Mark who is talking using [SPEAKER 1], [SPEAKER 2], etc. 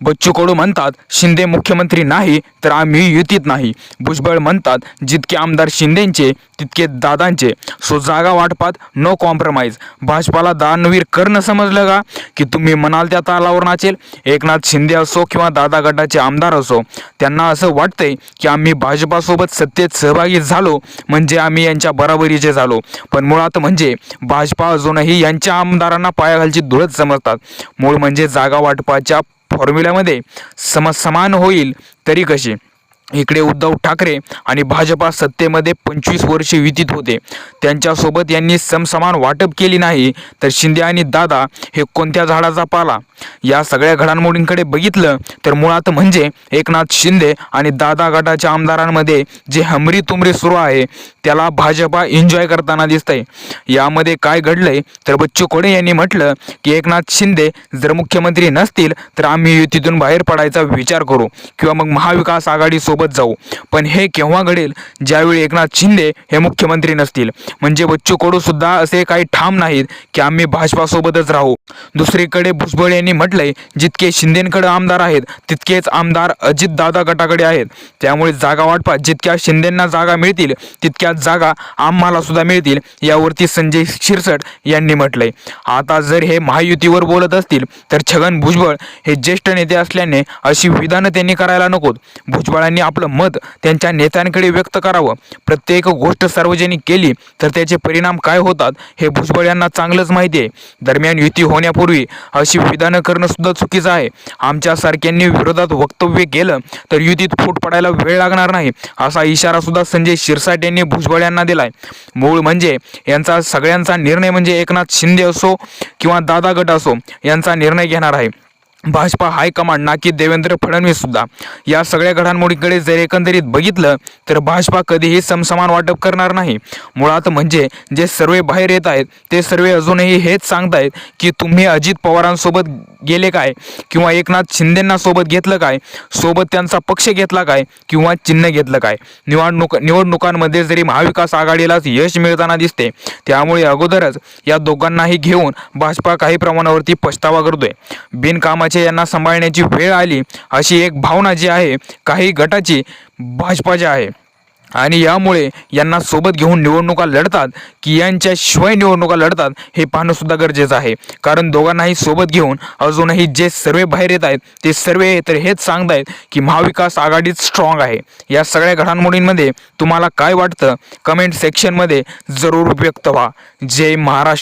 [SPEAKER 1] बच्चू कडू म्हणतात शिंदे मुख्यमंत्री नाही तर आम्ही युतीत नाही. भुजबळ म्हणतात जितके आमदार शिंदेंचे तितके दादांचे. सो जागा वाटपात नो कॉम्प्रोमाइज भाजपाला दानवीर करणं समजलं का? की तुम्ही म्हणाल त्या तालावर नाचेल. एकनाथ शिंदे असो किंवा दादा गटाचे आमदार असो त्यांना असं वाटतंय की आम्ही भाजपासोबत सत्तेत सहभागी झालो म्हणजे आम्ही यांच्या बराबरीचे झालो. पण मुळात म्हणजे भाजपा अजूनही यांच्या आमदारांना पायाखालची धुळत समजतात. मूळ म्हणजे जागा वाटपाच्या फॉर्म्युल्यामध्ये सम समान होईल तरी कशी? इकडे उद्धव ठाकरे आणि भाजपा सत्तेमध्ये पंचवीस वर्षे व्यतीत होते. त्यांच्यासोबत यांनी समसमान वाटप केली नाही तर शिंदे आणि दादा हे कोणत्या झाडाचा पाला? या सगळ्या घडामोडींकडे बघितलं तर मुळात म्हणजे एकनाथ शिंदे आणि दादा गटाच्या आमदारांमध्ये जे हमरी तुमरी सुरू आहे त्याला भाजपा एन्जॉय करताना दिसतंय. यामध्ये काय घडलंय? तर बच्चू कोडे यांनी म्हटलं की एकनाथ शिंदे जर मुख्यमंत्री नसतील तर आम्ही युतीतून बाहेर पडायचा विचार करू. किंवा मग महाविकास आघाडी सोबत जाऊ. पण हे केव्हा घडेल? ज्यावेळी एकनाथ शिंदे हे मुख्यमंत्री नसतील. म्हणजे बच्चू कडू सुद्धा असे काही ठाम नाहीत की आम्ही भाजपासोबतच राहू. दुसरीकडे भुजबळ यांनी म्हटलंय जितके शिंदेकडे आमदार आहेत तितकेच आमदार अजितदादा गटाकडे आहेत. त्यामुळे जागा वाटपात जितक्या शिंदेंना जागा मिळतील तितक्याच जागा आम्हाला सुद्धा मिळतील यावरती संजय शिरसट यांनी म्हटलंय. आता जर हे महायुतीवर बोलत असतील तर छगन भुजबळ हे ज्येष्ठ नेते असल्याने अशी विधानं त्यांनी करायला नकोत. भुजबळांनी आपलं मत त्यांच्या नेत्यांकडे व्यक्त करावं. प्रत्येक गोष्ट सार्वजनिक केली तर त्याचे परिणाम काय होतात हे भुजबळ यांना चांगलंच माहिती आहे. दरम्यान युती करण्यापूर्वी अशी विधानं करणं सुद्धा चुकीचं आहे. आमच्यासारख्यांनी विरोधात वक्तव्य केलं तर युतीत फूट पडायला वेळ लागणार नाही असा इशारा सुद्धा संजय शिरसाट यांनी भुजबळ यांना दिलाय. मूळ म्हणजे यांचा सगळ्यांचा निर्णय म्हणजे एकनाथ शिंदे असो किंवा दादा गट असो यांचा निर्णय घेणार आहे. भाजपा हायकमांड ना की देवेंद्र फडणवीस सुद्धा या सगळ्या घडामोडीकडे जर एकंदरीत बघितलं तर भाजपा कधीही समसमान वाटप करणार नाही. मुळात म्हणजे जे सर्वे बाहेर येत आहेत ते सर्वे अजूनही हेच सांगतायत की तुम्ही अजित पवारांसोबत गेले काय? किंवा एकनाथ शिंदेंना सोबत घेतलं काय? सोबत त्यांचा पक्ष घेतला काय? किंवा चिन्ह घेतलं काय? निवडणूक निवडणुकांमध्ये जरी महाविकास आघाडीलाच यश मिळताना दिसते त्यामुळे अगोदरच या दोघांनाही घेऊन भाजपा काही प्रमाणावरती पछतावा करतोय. बिनकामाचे यांना सांभाळण्याची वेळ आली अशी एक भावना जी आहे काही गटाची भाजपा जी आहे. आणि यामुळे यांना सोबत घेऊन निवडणुका लढतात की यांच्याशिवाय निवडणुका लढतात हे पाहणं सुद्धा गरजेचं आहे. कारण दोघांनाही सोबत घेऊन अजूनही जे सर्वे बाहेर येत आहेत ते सर्वे तर हेच सांगतायत की महाविकास आघाडीच स्ट्रॉंग आहे. या सगळ्या घडामोडींमध्ये तुम्हाला काय वाटतं? कमेंट सेक्शनमध्ये जरूर व्यक्त व्हा. जय महाराष्ट्र.